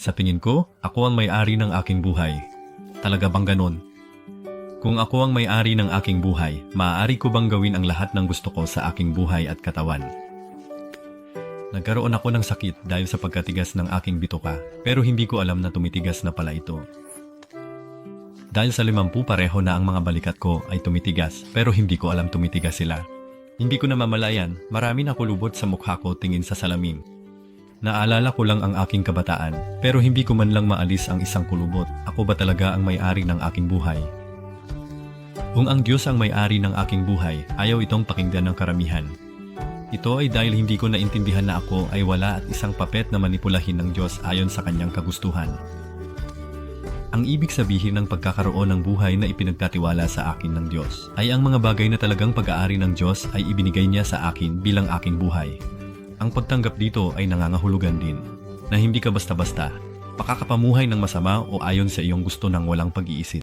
Sa tingin ko, ako ang may-ari ng aking buhay. Talaga bang ganon? Kung ako ang may-ari ng aking buhay, maaari ko bang gawin ang lahat ng gusto ko sa aking buhay at katawan? Nagkaroon ako ng sakit dahil sa pagkatigas ng aking bituka, pero hindi ko alam na tumitigas na pala ito. Dahil sa limampu pareho na ang mga balikat ko ay tumitigas, pero hindi ko alam tumitigas sila. Hindi ko namamalayan, marami na kulubot sa mukha ko tingin sa salamin. Naalala ko lang ang aking kabataan, pero hindi ko man lang maalis ang isang kulubot. Ako ba talaga ang may-ari ng aking buhay? Kung ang Diyos ang may-ari ng aking buhay, ayaw itong pakinggan ng karamihan. Ito ay dahil hindi ko naintindihan na ako ay wala at isang papet na manipulahin ng Diyos ayon sa kanyang kagustuhan. Ang ibig sabihin ng pagkakaroon ng buhay na ipinagkatiwala sa akin ng Diyos ay ang mga bagay na talagang pag-aari ng Diyos ay ibinigay niya sa akin bilang aking buhay. Ang pagtanggap dito ay nangangahulugan din na hindi ka basta-basta, pakakapamuhay ng masama o ayon sa iyong gusto ng walang pag-iisip.